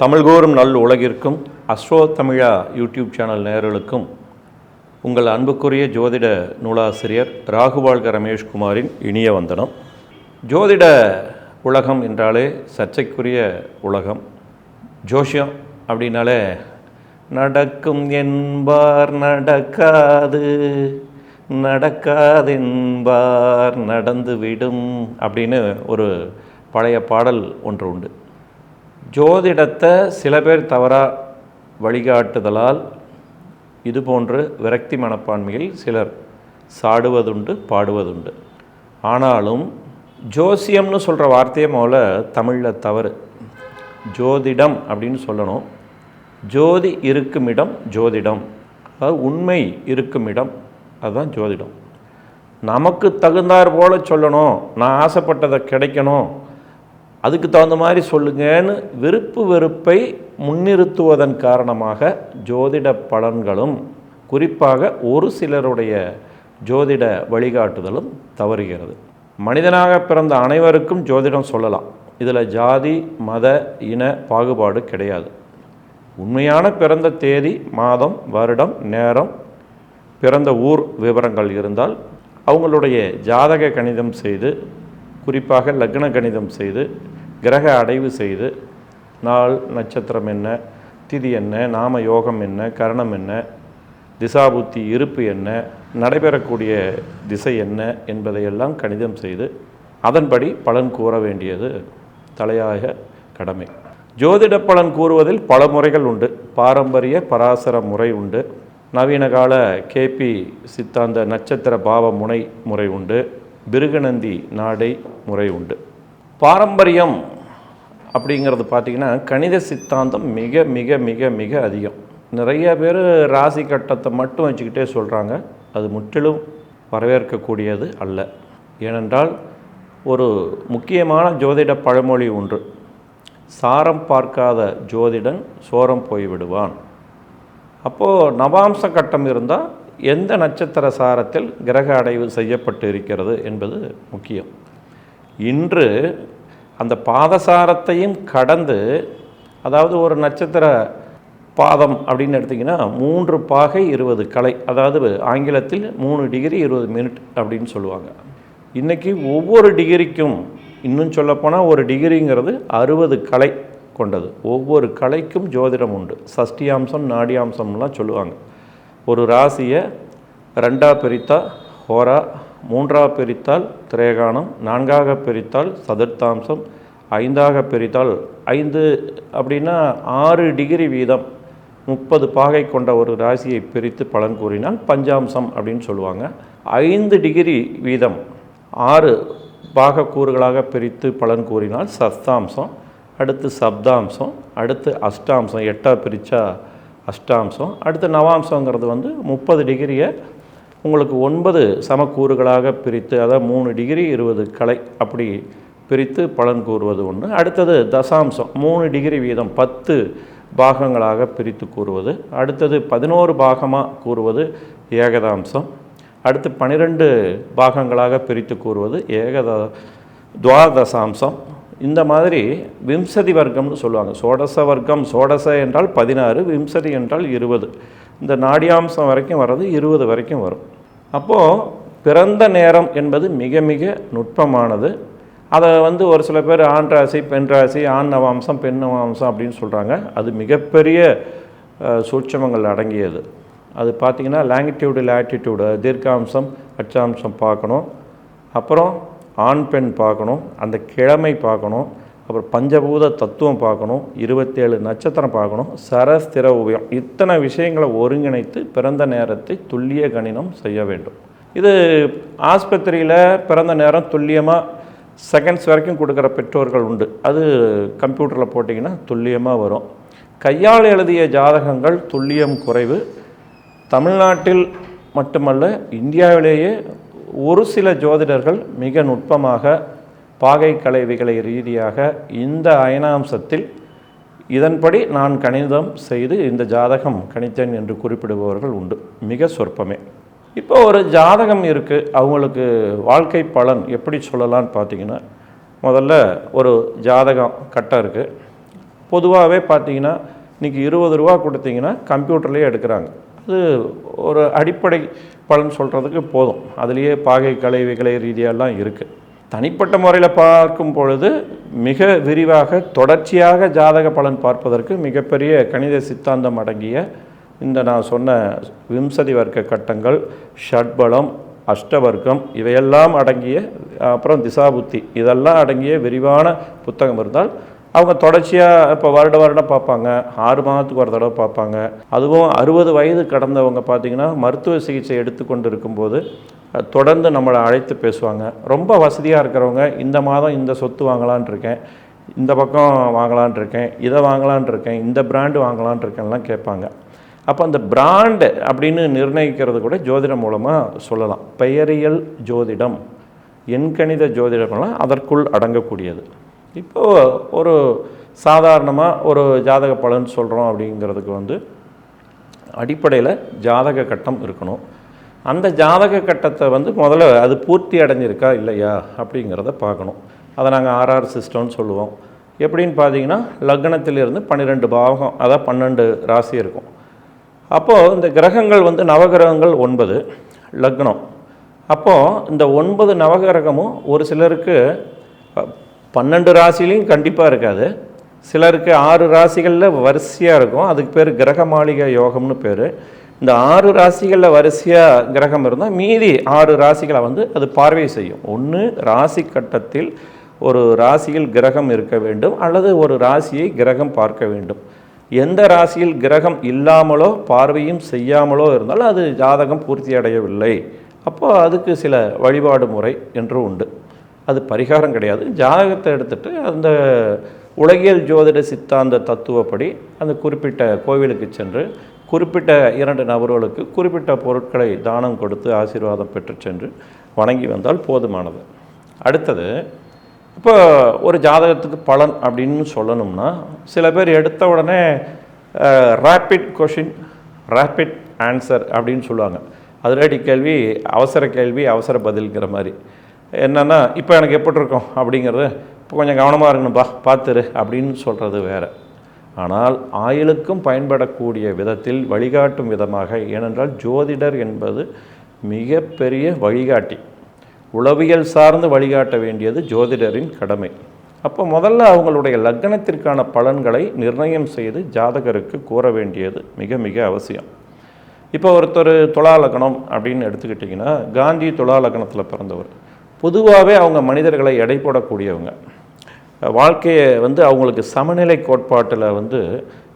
தமிழ்கோறும் நல் உலகிற்கும் அஸ்ட்ரோ தமிழா YouTube channel நேயர்களுக்கும் உங்கள் அன்புக்குரிய ஜோதிட நூலாசிரியர் ராகுவாழ்க ரமேஷ்குமாரின் இனிய வந்தனம். ஜோதிட உலகம் என்றாலே சர்ச்சைக்குரிய உலகம். ஜோஷியம் அப்படின்னாலே நடக்கும் என்பார் நடக்காது நடக்காதென்பார் நடந்துவிடும் அப்படின்னு ஒரு பழைய பாடல் ஒன்று உண்டு. ஜோதிடத்தை சில பேர் தவறாக வழிகாட்டுதலால் இதுபோன்று விரக்தி மனப்பான்மையில் சிலர் சாடுவதுண்டு பாடுவதுண்டு. ஆனாலும் ஜோசியம்னு சொல்கிற வார்த்தையை முதல்ல தமிழில் தவறு. ஜோதிடம் அப்படின்னு சொல்லணும். ஜோதி இருக்கும் இடம் ஜோதிடம். அதாவது உண்மை இருக்கும் இடம் அதுதான் ஜோதிடம். நமக்கு தகுந்தாற் போல் சொல்லணும். நான் ஆசைப்பட்டதை கிடைக்கணும். அதுக்கு தகுந்த மாதிரி சொல்லுங்கன்னு விருப்பு வெறுப்பை முன்னிறுத்துவதன் காரணமாக ஜோதிட பலன்களும் குறிப்பாக ஒரு சிலருடைய ஜோதிட வழிகாட்டுதலும் தவறுகிறது. மனிதனாக பிறந்த அனைவருக்கும் ஜோதிடம் சொல்லலாம். இதில் ஜாதி மத இன பாகுபாடு கிடையாது. உண்மையான பிறந்த தேதி மாதம் வருடம் நேரம் பிறந்த ஊர் விவரங்கள் இருந்தால் அவங்களுடைய ஜாதக கணிதம் செய்து குறிப்பாக லக்ன கணிதம் செய்து கிரக அடைவு செய்து நாள் நட்சத்திரம் என்ன திதி என்ன நாம யோகம் என்ன கரணம் என்ன திசாபுத்தி இருப்பு என்ன நடைபெறக்கூடிய திசை என்ன என்பதையெல்லாம் கணிதம் செய்து அதன்படி பலன் கூற வேண்டியது தலையாக கடமை. ஜோதிட பலன் கூறுவதில் பல முறைகள் உண்டு. பாரம்பரிய பராசர முறை உண்டு. நவீன கால கேபி சித்தாந்த நட்சத்திர பாவ முனை முறை உண்டு. பிருகநந்தி நாடை முறை உண்டு. பாரம்பரியம் அப்படிங்கிறது பார்த்திங்கன்னா கணித சித்தாந்தம் மிக மிக மிக மிக அதிகம். நிறைய பேர் ராசி கட்டத்தை மட்டும் வச்சுக்கிட்டே சொல்கிறாங்க அது முற்றிலும் வரவேற்கக்கூடியது அல்ல. ஏனென்றால் ஒரு முக்கியமான ஜோதிட பழமொழி ஒன்று. சாரம் பார்க்காத ஜோதிடன் சோரம் போய்விடுவான் அப்போது நவாம்ச கட்டம் இருந்தால் எந்த நட்சத்திர சாரத்தில் கிரக அடைவு செய்யப்பட்டு இருக்கிறது என்பது முக்கியம். இன்று அந்த பாதசாரத்தையும் கடந்து அதாவது ஒரு நட்சத்திர பாதம் அப்படின்னு எடுத்திங்கன்னா மூன்று பாகை இருபது கலை அதாவது ஆங்கிலத்தில் மூணு டிகிரி இருபது மினிட் அப்படின்னு சொல்லுவாங்க. இன்றைக்கி ஒவ்வொரு டிகிரிக்கும் இன்னும் சொல்லப்போனால் ஒரு டிகிரிங்கிறது அறுபது கலை கொண்டது. ஒவ்வொரு கலைக்கும் ஜோதிடம் உண்டு. சஷ்டியாம்சம் நாடியாம்சம்லாம் சொல்லுவாங்க. ஒரு ராசியை ரெண்டாக பிரித்தா ஹோரா மூன்றாக பிரித்தால் திரேகானம் நான்காக பிரித்தால் சதுர்த்தாம்சம் ஐந்தாக பிரித்தால் ஐந்து அப்படின்னா ஆறு டிகிரி வீதம் முப்பது பாகை கொண்ட ஒரு ராசியை பிரித்து பலன் கூறினால் பஞ்சாம்சம் அப்படின்னு சொல்லுவாங்க. ஐந்து டிகிரி வீதம் ஆறு பாக கூறுகளாக பிரித்து பலன் கூறினால் சஸ்தாம்சம் அடுத்து சப்தாம்சம் அடுத்து அஷ்டாம்சம் எட்டாக பிரித்தா அஷ்டாம்சம் அடுத்து நவாம்சங்கிறது வந்து முப்பது டிகிரியை உங்களுக்கு ஒன்பது சமக்கூறுகளாக பிரித்து அதாவது மூணு டிகிரி இருபது கலை அப்படி பிரித்து பலன் கூறுவது ஒன்று. அடுத்தது தசாம்சம் மூணு டிகிரி வீதம் பத்து பாகங்களாக பிரித்து கூறுவது. அடுத்தது பதினோரு பாகமாக கூறுவது ஏகதாம்சம். அடுத்து பன்னிரெண்டு பாகங்களாக பிரித்து கூறுவது ஏகத துவாதசாம்சம். இந்த மாதிரி விம்சதி வர்க்கம்னு சொல்லுவாங்க. சோடச வர்க்கம் சோடச என்றால் பதினாறு விம்சதி என்றால் இருபது. இந்த நாடியாம்சம் வரைக்கும் வர்றது இருபது வரைக்கும் வரும். அப்போது பிறந்த நேரம் என்பது மிக மிக நுட்பமானது. அதை வந்து ஒரு சில பேர் ஆண் ராசி பெண் ராசி ஆண் நவாம்சம் பெண் நவாம்சம் அப்படின்னு சொல்கிறாங்க அது மிகப்பெரிய சூட்சமங்கள் அடங்கியது. அது பார்த்திங்கன்னா லாங்கிடியூடு லாட்டிடியூடு தீர்க்காம்சம் அச்சாம்சம் பார்க்கணும். அப்புறம் ஆண் பெண் பார்க்கணும். அந்த கிழமை பார்க்கணும். அப்புறம் பஞ்சபூத தத்துவம் பார்க்கணும் இருபத்தேழு நட்சத்திரம் பார்க்கணும் சரஸ்திர உபயம். இத்தனை விஷயங்களை ஒருங்கிணைத்து பிறந்த நேரத்தை துல்லிய கணினம் செய்ய வேண்டும். இது ஆஸ்பத்திரியில் பிறந்த நேரம் துல்லியமாக செகண்ட்ஸ் வரைக்கும் கொடுக்குற பெற்றோர்கள் உண்டு. அது கம்ப்யூட்டரில் போட்டிங்கன்னா துல்லியமாக வரும். கையால் எழுதிய ஜாதகங்கள் துல்லியம் குறைவு. தமிழ்நாட்டில் மட்டுமல்ல இந்தியாவிலேயே ஒரு சில ஜோதிடர்கள் மிக நுட்பமாக பாகை கலைவிகளை ரீதியாக இந்த அயனாம்சத்தில் இதன்படி நான் கணிதம் செய்து இந்த ஜாதகம் கணித்தேன் என்று குறிப்பிடுபவர்கள் உண்டு. மிக சொற்பமே. இப்போ ஒரு ஜாதகம் இருக்குது அவங்களுக்கு வாழ்க்கை பலன் எப்படி சொல்லலாம்னு பார்த்தீங்கன்னா முதல்ல ஒரு ஜாதகம் கட்டம் இருக்குது பொதுவாகவே பார்த்தீங்கன்னா இன்றைக்கி இருபது ரூபா கொடுத்தீங்கன்னா கம்ப்யூட்டர்லேயே எடுக்கிறாங்க. அது ஒரு அடிப்படை பலன் சொல்கிறதுக்கு போதும். அதுலேயே பாகை கலை விகலை ரீதியெல்லாம் இருக்குது தனிப்பட்ட முறையில் பார்க்கும் பொழுது மிக விரிவாக தொடர்ச்சியாக ஜாதக பலன் பார்ப்பதற்கு மிகப்பெரிய கணித சித்தாந்தம் அடங்கிய இந்த நான் சொன்ன விம்சதி வர்க்க கட்டங்கள் ஷட்பலம் அஷ்டவர்க்கம் இவையெல்லாம் அடங்கிய அப்புறம் திசாபுத்தி இதெல்லாம் அடங்கிய விரிவான புத்தகம் இருந்தால் அவங்க தொடர்ச்சியாக இப்போ வருட வருடம் பார்ப்பாங்க. ஆறு மாதத்துக்கு ஒரு தடவை பார்ப்பாங்க. அதுவும் அறுபது வயது கடந்தவங்க பார்த்திங்கன்னா மருத்துவ சிகிச்சை எடுத்துக்கொண்டு இருக்கும்போது தொடர்ந்து நம்மளை அழைத்து பேசுவாங்க. ரொம்ப வசதியாக இருக்கிறவங்க இந்த மாதம் இந்த சொத்து வாங்கலான் இருக்கேன் இந்த பக்கம் வாங்கலான் இருக்கேன் இதை வாங்கலான் இருக்கேன் இந்த பிராண்டு வாங்கலான் இருக்கேன்லாம் கேட்பாங்க. அப்போ அந்த பிராண்டு அப்படின்னு நிர்ணயிக்கிறது கூட ஜோதிடம் மூலமாக சொல்லலாம். பெயரியல் ஜோதிடம் எண்கணித ஜோதிடம்லாம் அதற்குள் அடங்கக்கூடியது. இப்போது ஒரு சாதாரணமாக ஒரு ஜாதக பலன் சொல்கிறோம் அப்படிங்கிறதுக்கு வந்து அடிப்படையில் ஜாதக கட்டம் இருக்கணும். அந்த ஜாதக கட்டத்தை வந்து முதல்ல அது பூர்த்தி அடைஞ்சிருக்கா இல்லையா அப்படிங்கிறத பார்க்கணும். அதை நாங்கள் ஆர்ஆர் சிஸ்டம்னு சொல்லுவோம். எப்படின்னு பார்த்தீங்கன்னா லக்னத்திலிருந்து பன்னிரெண்டு பாவகம் அதான் பன்னெண்டு ராசி இருக்கும். அப்போது இந்த கிரகங்கள் வந்து நவகிரகங்கள் ஒன்பது லக்னம். அப்போது இந்த ஒன்பது நவகிரகமும் ஒரு சிலருக்கு பன்னெண்டு ராசிலையும் கண்டிப்பாக இருக்காது. சிலருக்கு ஆறு ராசிகளில் வரிசையாக இருக்கும். அதுக்கு பேர் கிரக மாளிகை யோகம்னு பேர். இந்த ஆறு ராசிகளில் வரிசையாக கிரகம் இருந்தால் மீதி ஆறு ராசிகளை வந்து அது பார்வை செய்யும். ஒன்று ராசி கட்டத்தில் ஒரு ராசியில் கிரகம் இருக்க வேண்டும். அல்லது ஒரு ராசியை கிரகம் பார்க்க வேண்டும். எந்த ராசியில் கிரகம் இல்லாமலோ பார்வையும் செய்யாமலோ இருந்தாலும் அது ஜாதகம் பூர்த்தி அடையவில்லை. அப்போ அதுக்கு சில வழிபாடு முறை என்று உண்டு. அது பரிகாரம் கிடையாது. ஜாதகத்தை எடுத்துகிட்டு அந்த உலகியல் ஜோதிட சித்தாந்த தத்துவப்படி அந்த குறிப்பிட்ட கோவிலுக்கு சென்று குறிப்பிட்ட இரண்டு நபர்களுக்கு குறிப்பிட்ட பொருட்களை தானம் கொடுத்து ஆசீர்வாதம் பெற்று சென்று வணங்கி வந்தால் போதுமானது. அடுத்தது இப்போ ஒரு ஜாதகத்துக்கு பலன் அப்படின்னு சொல்லணும்னா சில பேர் எடுத்த உடனே ரேப்பிட் கொஷின் ரேப்பிட் ஆன்சர் அப்படின்னு சொல்லுவாங்க. அதிரடி கேள்வி அவசர கேள்வி அவசர பதில்ங்கிற மாதிரி. என்னென்னா இப்போ எனக்கு எப்படி இருக்கும்? அப்படிங்கிறது இப்போ கொஞ்சம் கவனமாக இருக்கணும்பா பார்த்துரு அப்படின்னு சொல்கிறது வேறு. ஆனால் ஆயுளுக்கும் பயன்படக்கூடிய விதத்தில் வழிகாட்டும் விதமாக ஏனென்றால் ஜோதிடர் என்பது மிகப்பெரிய வழிகாட்டி. உளவியல் சார்ந்து வழிகாட்ட வேண்டியது ஜோதிடரின் கடமை. அப்போ முதல்ல அவங்களுடைய லக்னத்திற்கான பலன்களை நிர்ணயம் செய்து ஜாதகருக்கு கூற வேண்டியது மிக மிக அவசியம். இப்போ ஒருத்தர் துலா அப்படின்னு எடுத்துக்கிட்டிங்கன்னா காந்தி துலா பிறந்தவர். பொதுவாகவே அவங்க மனிதர்களை எடை போடக்கூடியவங்க. வாழ்க்கையை வந்து அவங்களுக்கு சமநிலை கோட்பாட்டில் வந்து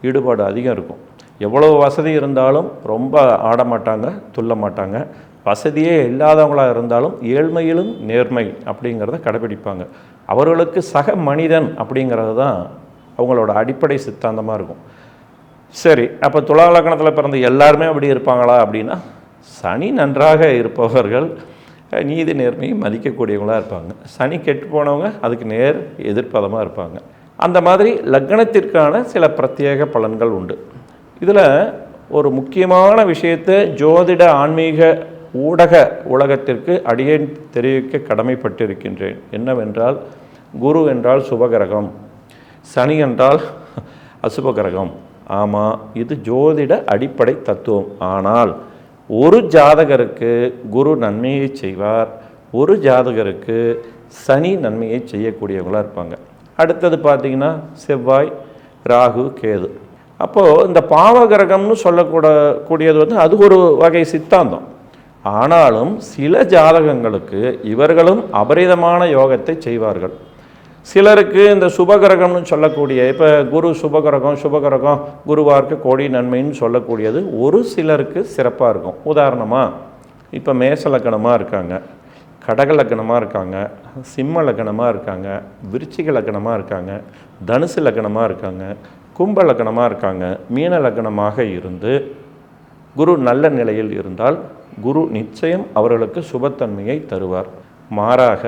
ஈடுபாடு அதிகம் இருக்கும். எவ்வளோ வசதி இருந்தாலும் ரொம்ப ஆட மாட்டாங்க துள்ள மாட்டாங்க வசதியே இல்லாதவங்களாக இருந்தாலும் ஏழ்மையிலும் நேர்மை அப்படிங்கிறத கடைபிடிப்பாங்க. அவர்களுக்கு சக மனிதன் அப்படிங்கிறது தான் அவங்களோட அடிப்படை சித்தாந்தமாக இருக்கும். சரி அப்போ துலா லக்னத்தில் பிறந்த எல்லாருமே அப்படி இருப்பாங்களா அப்படின்னா சனி நன்றாக இருப்பவர்கள் நீதி நேர்மையை மதிக்கக்கூடியவங்களாக இருப்பாங்க. சனி கெட்டு போனவங்க அதுக்கு நேர் எதிர்ப்பதமாக இருப்பாங்க. அந்த மாதிரி லக்னத்திற்கான சில பிரத்யேக பலன்கள் உண்டு. இதில் ஒரு முக்கியமான விஷயத்தை ஜோதிட ஆன்மீக ஊடக உலகத்திற்கு அடியேன் தெரிவிக்க கடமைப்பட்டிருக்கின்றேன். என்னவென்றால் குரு என்றால் சுபகிரகம் சனி என்றால் அசுபகிரகம். ஆமாம் இது ஜோதிட அடிப்படை தத்துவம். ஆனால் ஒரு ஜாதகருக்கு குரு நன்மையை செய்வார் ஒரு ஜாதகருக்கு சனி நன்மையை செய்யக்கூடியவங்களாக இருப்பாங்க. அடுத்தது பார்த்தீங்கன்னா செவ்வாய் ராகு கேது. அப்போது இந்த பாவகிரகம்னு சொல்லக்கூட கூடியது வந்து அது ஒரு வகை சித்தாந்தம். ஆனாலும் சில ஜாதகங்களுக்கு இவர்களும் அபரிதமான யோகத்தை செய்வார்கள். சிலருக்கு இந்த சுபகிரகம்னு சொல்லக்கூடிய இப்போ குரு சுபகிரகம் சுபகிரகம் குருவார்க்கு கோடி நன்மைன்னு சொல்லக்கூடியது ஒரு சிலருக்கு சிறப்பாக இருக்கும். உதாரணமாக இப்போ மேச லக்கணமாக இருக்காங்க கடக லக்கணமாக இருக்காங்க சிம்ம லக்கணமாக இருக்காங்க விருச்சிக லக்கணமாக இருக்காங்க தனுசு லக்கணமாக இருக்காங்க கும்ப லக்கணமாக இருக்காங்க மீன லக்கணமாக இருந்து குரு நல்ல நிலையில் இருந்தால் குரு நிச்சயம் அவர்களுக்கு சுபத்தன்மையை தருவார். மாறாக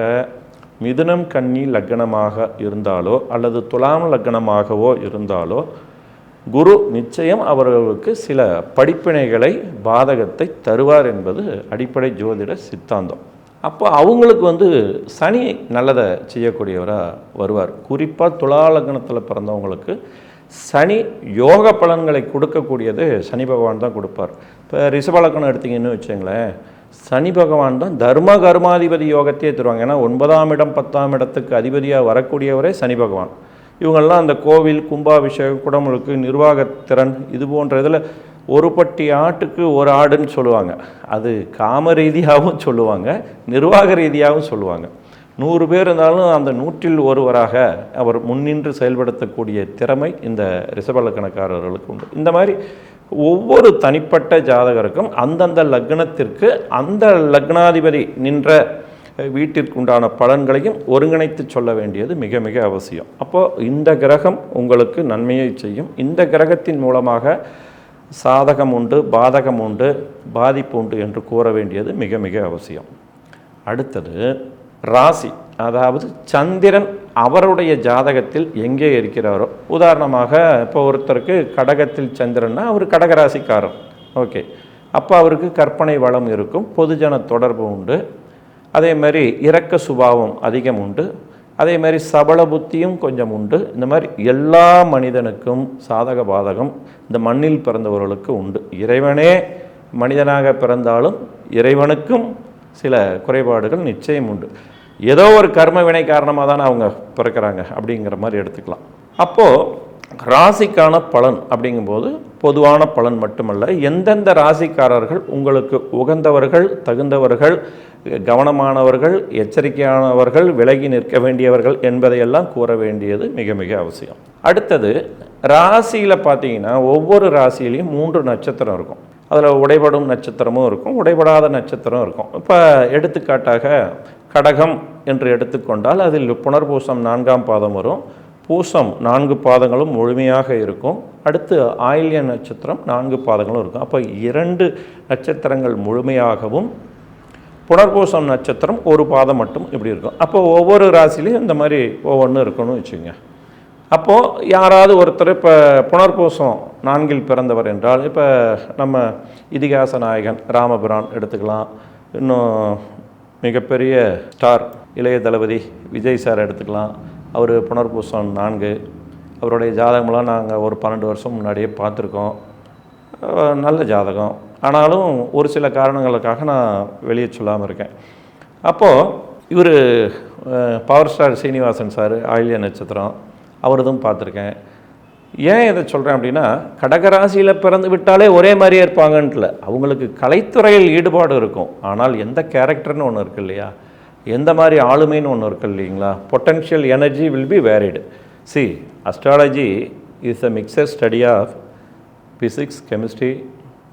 மிதுனம் கன்னி லக்னமாக இருந்தாலோ அல்லது துலாம் லக்னமாகவோ இருந்தாலோ குரு நிச்சயம் அவர்களுக்கு சில படிப்பினைகளை பாதகத்தை தருவார் என்பது அடிப்படை ஜோதிட சித்தாந்தம். அப்போ அவங்களுக்கு வந்து சனி நல்லதை செய்யக்கூடியவராக வருவார். குறிப்பாக துலா லக்னத்தில் பிறந்தவங்களுக்கு சனி யோக பலன்களை கொடுக்கக்கூடியது சனி பகவான் தான் கொடுப்பார். இப்போ ரிஷபலக்கணம் எடுத்தீங்கன்னு வச்சுங்களேன் சனி பகவான் தான் தர்ம கர்மாதிபதி யோகத்தையே தருவாங்க. ஏன்னா ஒன்பதாம் இடம் பத்தாம் இடத்துக்கு அதிபதியாக வரக்கூடியவரே சனி பகவான். இவங்கள்லாம் அந்த கோவில் கும்பாபிஷேகம் குடமுழுக்கு நிர்வாகத்திறன் இது போன்ற இதில் ஒரு பட்டி ஆட்டுக்கு ஒரு ஆடுன்னு சொல்லுவாங்க. அது காம ரீதியாகவும் சொல்லுவாங்க நிர்வாக ரீதியாகவும் சொல்லுவாங்க. நூறு பேர் இருந்தாலும் அந்த நூற்றில் ஒருவராக அவர் முன்னின்று செயல்படுத்தக்கூடிய திறமை இந்த ரிசபலக்கணக்காரர்களுக்கு உண்டு. இந்த மாதிரி ஒவ்வொரு தனிப்பட்ட ஜாதகருக்கும் அந்தந்த லக்னத்திற்கு அந்த லக்னாதிபதி நின்ற வீட்டிற்குண்டான பலன்களையும் ஒருங்கிணைத்து சொல்ல வேண்டியது மிக மிக அவசியம். அப்போது இந்த கிரகம் உங்களுக்கு நன்மையை செய்யும். இந்த கிரகத்தின் மூலமாக சாதகம் உண்டு பாதகம் உண்டு பாதிப்பு உண்டு என்று கூற வேண்டியது மிக மிக அவசியம். அடுத்தது ராசி அதாவது சந்திரன் அவருடைய ஜாதகத்தில் எங்கே இருக்கிறாரோ. உதாரணமாக இப்போ ஒருத்தருக்கு கடகத்தில் சந்திரன்னா அவர் கடகராசிக்காரர். ஓகே. அப்போ அவருக்கு கற்பனை வளம் இருக்கும் பொதுஜன தொடர்பு உண்டு. அதே மாதிரி இரக்க சுபாவம் அதிகம் உண்டு. அதே மாதிரி சபல புத்தியும் கொஞ்சம் உண்டு. இந்த மாதிரி எல்லா மனிதனுக்கும் சாதக பாதகம் இந்த மண்ணில் பிறந்தவர்களுக்கு உண்டு. இறைவனே மனிதனாக பிறந்தாலும் இறைவனுக்கும் சில குறைபாடுகள் நிச்சயம் உண்டு. ஏதோ ஒரு கர்ம வினை காரணமாக தானே அவங்க பிறக்கிறாங்க அப்படிங்கிற மாதிரி எடுத்துக்கலாம். அப்போது ராசிக்கான பலன் அப்படிங்கும்போது பொதுவான பலன் மட்டுமல்ல எந்தெந்த ராசிக்காரர்கள் உங்களுக்கு உகந்தவர்கள் தகுந்தவர்கள் கவனமானவர்கள் எச்சரிக்கையானவர்கள் விலகி நிற்க வேண்டியவர்கள் என்பதையெல்லாம் கூற வேண்டியது மிக மிக அவசியம். அடுத்தது ராசியில் பார்த்தீங்கன்னா ஒவ்வொரு ராசியிலையும் மூன்று நட்சத்திரம் இருக்கும். அதில் உடைபடும் நட்சத்திரமும் இருக்கும் உடைபடாத நட்சத்திரம் இருக்கும். இப்போ எடுத்துக்காட்டாக கடகம் என்று எடுத்துக்கொண்டால் அதில் புனர்பூசம் நான்காம் பாதம் வரும். பூசம் நான்கு பாதங்களும் முழுமையாக இருக்கும். அடுத்து ஆயில்ய நட்சத்திரம் நான்கு பாதங்களும் இருக்கும். அப்போ இரண்டு நட்சத்திரங்கள் முழுமையாகவும் புனர்பூசம் நட்சத்திரம் ஒரு பாதம் மட்டும் இப்படி இருக்கும். அப்போ ஒவ்வொரு ராசிலையும் இந்த மாதிரி ஒவ்வொன்றும் இருக்கணும்னு வச்சுக்கோங்க. அப்போது யாராவது ஒருத்தர் இப்போ புனர்பூசம் நான்கில் பிறந்தவர் என்றால் இப்போ நம்ம இதிகாச நாயகன் ராமபுரான் எடுத்துக்கலாம். இன்னும் மிகப்பெரிய ஸ்டார் இளைய தளபதி விஜய் சார் எடுத்துக்கலாம். அவர் புனர்பூசம் நான்கு. அவருடைய ஜாதகமெல்லாம் நாங்கள் ஒரு பன்னெண்டு வருஷம் முன்னாடியே பார்த்துருக்கோம். நல்ல ஜாதகம். ஆனாலும் ஒரு சில காரணங்களுக்காக நான் வெளியே சொல்லாமல் இருக்கேன். அப்போது இவர் பவர் ஸ்டார் சீனிவாசன் சார் ஆயில்ய நட்சத்திரம். அவரதும் பார்த்துருக்கேன். ஏன் இதை சொல்கிறேன் அப்படின்னா கடகராசியில் பிறந்து விட்டாலே ஒரே மாதிரியே இருப்பாங்கன்ட்டுல. அவங்களுக்கு கலைத்துறையில் ஈடுபாடு இருக்கும். ஆனால் எந்த கேரக்டர்னு ஒன்று இருக்குது இல்லையா? எந்த மாதிரி ஆளுமைன்னு ஒன்று இருக்குது இல்லைங்களா? Potential energy will be varied see astrology is a mixture study of physics chemistry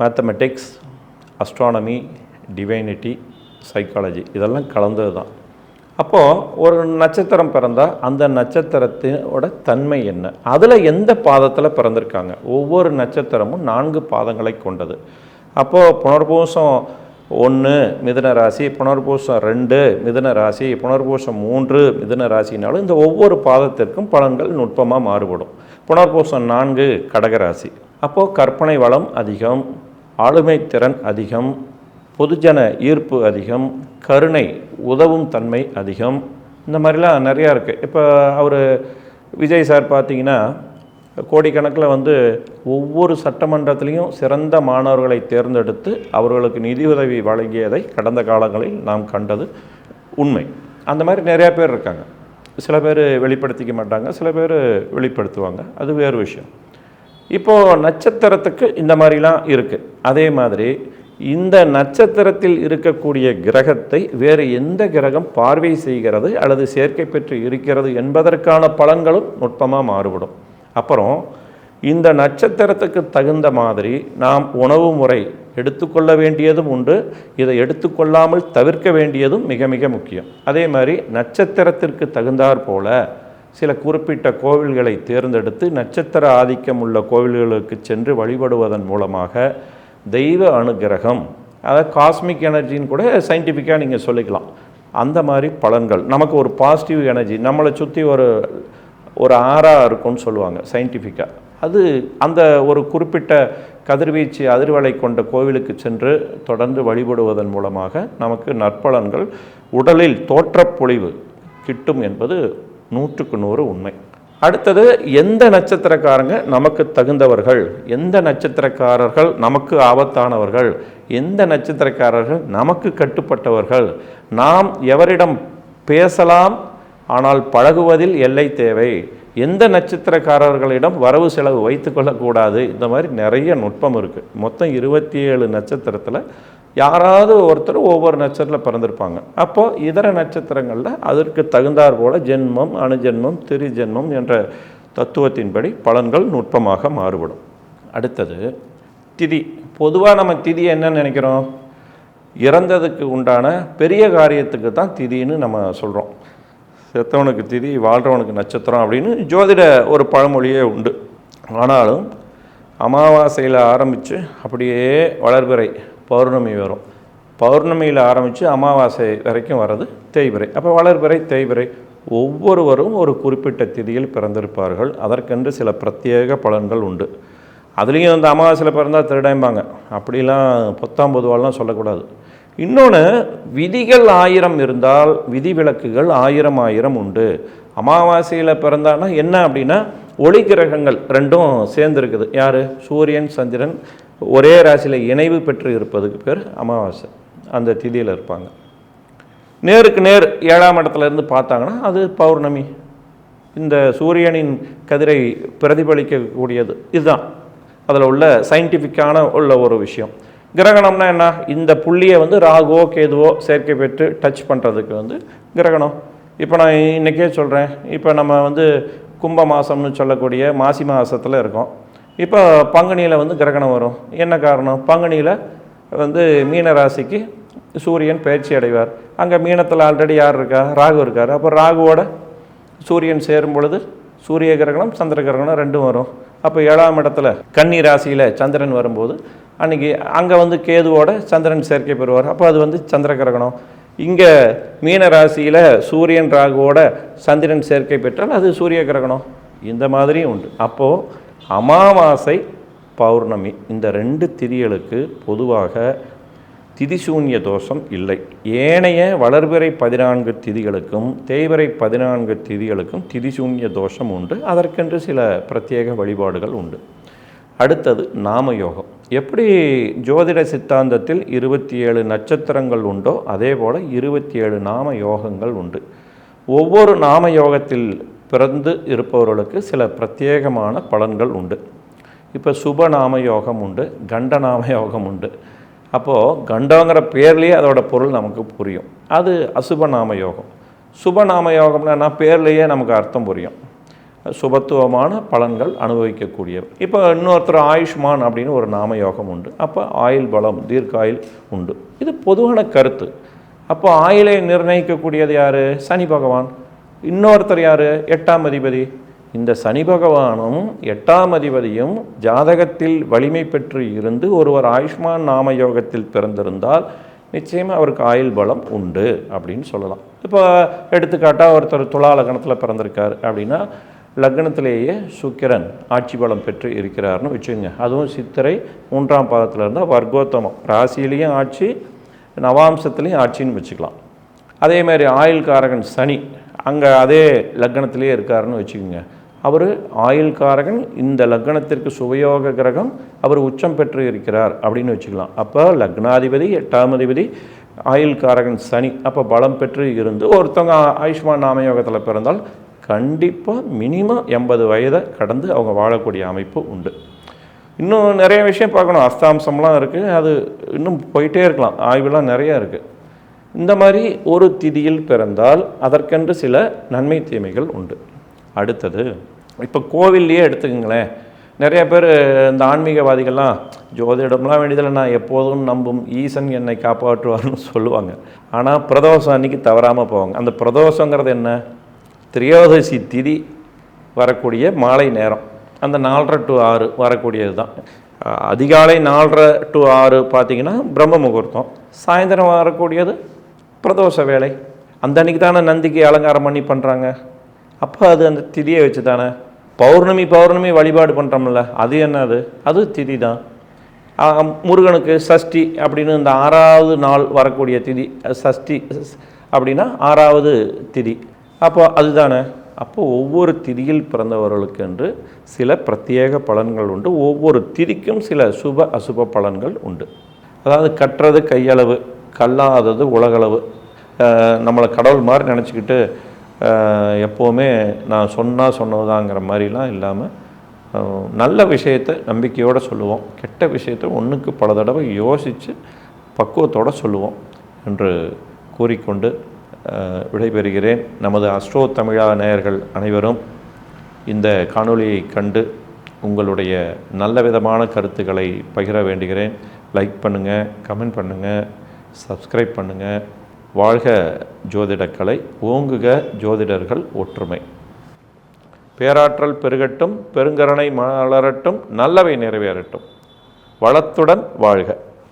mathematics astronomy divinity psychology இதெல்லாம் கலந்தது தான் அப்போது ஒரு நட்சத்திரம் பிறந்தால் அந்த நட்சத்திரத்தோட தன்மை என்ன? அதில் எந்த பாதத்தில் பிறந்திருக்காங்க? ஒவ்வொரு நட்சத்திரமும் நான்கு பாதங்களை கொண்டது. அப்போது புனர்பூசம் ஒன்று மிதன ராசி புனர்பூசம் ரெண்டு மிதன ராசி புனர்பூசம் மூன்று மிதன ராசினாலும் இந்த ஒவ்வொரு பாதத்திற்கும் பலன்கள் நுட்பமாக மாறுபடும். புனர்பூசம் நான்கு கடகராசி. அப்போது கற்பனை வளம் அதிகம் ஆளுமை திறன் அதிகம் பொதுஜன ஈர்ப்பு அதிகம் கருணை உதவும் தன்மை அதிகம். இந்த மாதிரிலாம் நிறையா இருக்குது இப்போ அவர் விஜய் சார் பார்த்தீங்கன்னா கோடிக்கணக்கில் வந்து ஒவ்வொரு சட்டமன்றத்திலையும் சிறந்த மாணவர்களை தேர்ந்தெடுத்து அவர்களுக்கு நிதியுதவி வழங்கியதை கடந்த காலங்களில் நாம் கண்டது உண்மை. அந்த மாதிரி நிறையா பேர் இருக்காங்க. சில பேர் வெளிப்படுத்திக்க மாட்டாங்க சில பேர் வெளிப்படுத்துவாங்க. அது வேறு விஷயம். இப்போது நட்சத்திரத்துக்கு இந்த மாதிரிலாம் இருக்குது அதே மாதிரி இந்த நட்சத்திரத்தில் இருக்கக்கூடிய கிரகத்தை வேறு எந்த கிரகம் பார்வை செய்கிறது அல்லது சேர்க்கை பெற்று இருக்கிறது என்பதற்கான பலன்களும் நுட்பமாக மாறுபடும். அப்புறம் இந்த நட்சத்திரத்துக்கு தகுந்த மாதிரி நாம் உணவு முறை எடுத்துக்கொள்ள வேண்டியதும் உண்டு. இதை எடுத்துக்கொள்ளாமல் தவிர்க்க வேண்டியதும் மிக மிக முக்கியம். அதே மாதிரி நட்சத்திரத்திற்கு தகுந்தாற் போல சில குறிப்பிட்ட கோவில்களை தேர்ந்தெடுத்து நட்சத்திர ஆதிக்கம் உள்ள கோவில்களுக்கு சென்று வழிபடுவதன் மூலமாக தெய்வ அனுகிரகம். அதாவது காஸ்மிக் எனர்ஜின்னு கூட சயின்டிஃபிக்காக நீங்கள் சொல்லிக்கலாம். அந்த மாதிரி பலன்கள். நமக்கு ஒரு பாசிட்டிவ் எனர்ஜி நம்மளை சுற்றி ஒரு ஒரு ஆறா இருக்கும்னு சொல்லுவாங்க சயின்டிஃபிக்காக அது அந்த ஒரு குறிப்பிட்ட கதிர்வீச்சு அதிர்வலை கொண்ட கோவிலுக்கு சென்று தொடர்ந்து வழிபடுவதன் மூலமாக நமக்கு நற்பலன்கள். உடலில் தோற்றப்பொழிவு கிட்டும் என்பது நூற்றுக்கு நூறு உண்மை. அடுத்தது எந்த நட்சத்திரக்காரங்க நமக்கு தகுந்தவர்கள்? எந்த நட்சத்திரக்காரர்கள் நமக்கு ஆபத்தானவர்கள்? எந்த நட்சத்திரக்காரர்கள் நமக்கு கட்டுப்பட்டவர்கள்? நாம் எவரிடம் பேசலாம் ஆனால் பழகுவதில் எல்லை தேவை. எந்த நட்சத்திரக்காரர்களிடம் வரவு செலவு வைத்துக்கொள்ளக்கூடாது இந்த மாதிரி நிறைய நுட்பம் இருக்குது மொத்தம் இருபத்தி ஏழு நட்சத்திரத்தில் யாராவது ஒருத்தர் ஒவ்வொரு நட்சத்திரத்தில் பிறந்திருப்பாங்க. அப்போது இதர நட்சத்திரங்களில் அதற்கு தகுந்தாற் போல ஜென்மம் அணுஜென்மம் திரிஜென்மம் என்ற தத்துவத்தின்படி பலன்கள் நுட்பமாக மாறுபடும். அடுத்தது திதி. பொதுவாக நம்ம திதி என்ன நினைக்கிறோம்? இறந்ததுக்கு உண்டான பெரிய காரியத்துக்கு தான் திதின்னு நம்ம சொல்கிறோம் செத்தவனுக்கு திதி வாழ்கிறவனுக்கு நட்சத்திரம் அப்படின்னு ஜோதிட ஒரு பழமொழியே உண்டு. ஆனாலும் அமாவாசையில் ஆரம்பித்து அப்படியே வளர்பிறை. பௌர்ணமி வரும். பௌர்ணமியில் ஆரம்பித்து அமாவாசை வரைக்கும் வர்றது தேய்பிறை அப்போ வளர்பிறை தேய்பிறை ஒவ்வொருவரும் ஒரு குறிப்பிட்ட திதியில் பிறந்திருப்பார்கள். அதற்கென்று சில பிரத்யேக பலன்கள் உண்டு. அதுலேயும் அந்த அமாவாசையில் பிறந்தால் திருடாம்பாங்க. அப்படிலாம் பொத்தாம் பொதுவாலாம் சொல்லக்கூடாது. இன்னொன்று விதிகள் ஆயிரம் இருந்தால் விதிவிலக்குகள் ஆயிரம் ஆயிரம் உண்டு. அமாவாசையில் பிறந்தான்னா என்ன அப்படின்னா ஒளி கிரகங்கள் ரெண்டும் சேர்ந்துருக்குது. யார்? சூரியன் சந்திரன் ஒரே ராசியில் இணைவு பெற்று இருப்பதுக்கு பேர் அமாவாசை. அந்த திதியில் இருப்பாங்க. நேருக்கு நேர் ஏழாம் இடத்துல இருந்து பார்த்தாங்கன்னா அது பௌர்ணமி. இந்த சூரியனின் கதிரை பிரதிபலிக்கக்கூடியது. இதுதான். அதில் உள்ள சயின்டிஃபிக்கான உள்ள ஒரு விஷயம். கிரகணம்னா என்ன? இந்த புள்ளியை வந்து ராகுவோ கேதுவோ சேர்க்கை பெற்று டச் பண்ணுறதுக்கு வந்து கிரகணம். இப்போ நான் இன்றைக்கே சொல்கிறேன் இப்போ நம்ம வந்து கும்ப மாதம்னு சொல்லக்கூடிய மாசி மாதத்தில் இருக்கோம். இப்போ பங்குனியில் வந்து கிரகணம் வரும். என்ன காரணம்? பங்குனியில் வந்து மீன ராசிக்கு சூரியன் பயிற்சி அடைவார். அங்கே மீனத்தில் ஆல்ரெடி யார் இருக்கா? ராகு இருக்கார். அப்போ ராகுவோட சூரியன் சேரும் பொழுது சூரிய கிரகணம் சந்திர கிரகணம் ரெண்டும் வரும். அப்போ ஏழாம் இடத்துல கன்னி ராசியில் சந்திரன் வரும்போது அன்றைக்கி அங்கே வந்து கேதுவோட சந்திரன் சேர்க்கை பெறுவார். அப்போ அது வந்து சந்திர கிரகணம். இங்கே மீன ராசியில் சூரியன் ராகுவோட சந்திரன் சேர்க்கை பெற்றால் அது சூரிய கிரகணம். இந்த மாதிரியும் உண்டு. அப்போது அமாவாசை பௌர்ணமி. இந்த ரெண்டு திதிகளுக்கு பொதுவாக திதிசூன்ய தோஷம் இல்லை. ஏனைய வளர்பிறை பதினான்கு திதிகளுக்கும் தேய்வரை பதினான்கு திதிகளுக்கும் திதிசூன்ய தோஷம் உண்டு. அதற்கென்று சில பிரத்யேக வழிபாடுகள் உண்டு. அடுத்தது நாமயோகம். எப்படி ஜோதிட சித்தாந்தத்தில் இருபத்தி ஏழு நட்சத்திரங்கள் உண்டோ அதே போல் இருபத்தி ஏழு நாம யோகங்கள் உண்டு. ஒவ்வொரு நாம யோகத்தில் பிறந்து இருப்பவர்களுக்கு சில பிரத்யேகமான பலன்கள் உண்டு. இப்போ சுபநாம யோகம் உண்டு கண்டநாம யோகம் உண்டு. அப்போது கண்டங்கிற பேர்லேயே அதோட பொருள் நமக்கு புரியும். அது அசுபநாம யோகம். சுபநாம யோகம்னா பேர்லேயே நமக்கு அர்த்தம் புரியும். சுபத்துவமான பலன்கள் அனுபவிக்கக்கூடியவை. இப்போ இன்னொருத்தர் ஆயுஷ்மான் அப்படின்னு ஒரு நாம யோகம் உண்டு. அப்போ ஆயுள் பலம் தீர்க்காயுள் உண்டு. இது பொதுவான கருத்து. அப்போ ஆயிலை நிர்ணயிக்கக்கூடியது யார்? சனி பகவான். இன்னொருத்தர் யார்? எட்டாம் அதிபதி. இந்த சனி பகவானும் எட்டாம் அதிபதியும் ஜாதகத்தில் வலிமை பெற்று இருந்து ஒருவர் ஆயுஷ்மான் நாம யோகத்தில் பிறந்திருந்தால் நிச்சயமாக அவருக்கு ஆயுள் பலம் உண்டு அப்படின்னு சொல்லலாம். இப்போ எடுத்துக்காட்டாக ஒருத்தர் துலா லக்னத்தில் பிறந்திருக்கார் அப்படின்னா லக்னத்திலேயே சுக்கிரன் ஆட்சி பலம் பெற்று இருக்கிறார்னு வச்சுக்கோங்க. அதுவும் சித்திரை மூன்றாம் பாதத்தில் இருந்தால் வர்க்கோத்தமம். ராசியிலையும் ஆட்சி நவாம்சத்துலேயும் ஆட்சின்னு வச்சுக்கலாம். அதே மாதிரி ஆயுள்காரகன் சனி அங்கே அதே லக்னத்திலே இருக்காருன்னு வச்சுக்கோங்க. அவர் ஆயுள்காரகன் இந்த லக்னத்திற்கு சுபயோக கிரகம் அவர் உச்சம் பெற்று இருக்கிறார் அப்படின்னு வச்சுக்கலாம். அப்போ லக்னாதிபதி எட்டாம் அதிபதி ஆயுள்காரகன் சனி அப்போ பலம் பெற்று இருந்து ஒருத்தவங்க ஆயுஷ்மான் நாமயோகத்தில் பிறந்தால் கண்டிப்பாக மினிமம் எண்பது வயதை கடந்து அவங்க வாழக்கூடிய அமைப்பு உண்டு. இன்னும் நிறைய விஷயம் பார்க்கணும். அஸ்தாம்சம்லாம் இருக்குது அது இன்னும் போயிட்டே இருக்கலாம். ஆய்வுலாம் நிறையா இருக்குது இந்த மாதிரி ஒரு திதியில் பிறந்தால் அதற்கென்று சில நன்மை தீமைகள் உண்டு. அடுத்தது இப்போ கோவில்லையே எடுத்துக்கங்களேன். நிறைய பேர் இந்த ஆன்மீகவாதிகள்லாம் ஜோதிடம்லாம் வேண்டியதில்லை நான் எப்போதும் நம்பும் ஈசன் என்னை காப்பாற்றுவார்னு சொல்லுவாங்க. ஆனால் பிரதோஷம் அன்னைக்கு தவறாமல் போவாங்க. அந்த பிரதோஷங்கிறது என்ன? திரையோதசி திதி வரக்கூடிய மாலை நேரம். அந்த நாலரை டு ஆறு வரக்கூடியது தான். அதிகாலை நாலரை டு ஆறு பார்த்திங்கன்னா பிரம்ம முகூர்த்தம். சாயந்தரம் வரக்கூடியது பிரதோஷ வேலை அந்த அன்றைக்கி தானே நந்திக்கு அலங்காரம் பண்ணி பண்ணுறாங்க அப்போ அது அந்த திதியை வச்சு தானே பௌர்ணமி பௌர்ணமி வழிபாடு பண்ணுறோம்ல அது என்னது அது? திதி தான் முருகனுக்கு சஷ்டி அப்படின்னு இந்த ஆறாவது நாள் வரக்கூடிய திதி சஷ்டி அப்படின்னா ஆறாவது திதி. அப்போ அதுதானே? அப்போ ஒவ்வொரு திதியில் பிறந்தவர்களுக்கு என்று சில பிரத்யேக பலன்கள் உண்டு. ஒவ்வொரு திதிக்கும் சில சுப அசுப பலன்கள் உண்டு. அதாவது கற்றது கையளவு கல்லாதது உலகளவு. நம்மளை கடவுள் மாதிரி நினச்சிக்கிட்டு எப்போவுமே நான் சொன்னால் சொன்னதாங்கிற மாதிரிலாம் இல்லாமல் நல்ல விஷயத்தை நம்பிக்கையோடு சொல்லுவோம். கெட்ட விஷயத்தை ஒன்றுக்கு பல தடவை யோசித்து பக்குவத்தோடு சொல்லுவோம் என்று கூறிக்கொண்டு விடைபெறுகிறேன். நமது அஸ்ட்ரோ தமிழா நேயர்கள் அனைவரும் இந்த காணொளியை கண்டு உங்களுடைய நல்ல விதமான கருத்துக்களை பகிர வேண்டுகிறேன். லைக் பண்ணுங்கள் கமெண்ட் பண்ணுங்கள் சப்ஸ்கிரைப் பண்ணுங்கள் வாழ்க ஜோதிடக்கலை ஓங்குக ஜோதிடர்கள் ஒற்றுமை. பேராற்றல் பெருகட்டும் பெருங்கருணை மலரட்டும் நல்லவை நிறைவேறட்டும். வளத்துடன் வாழ்க.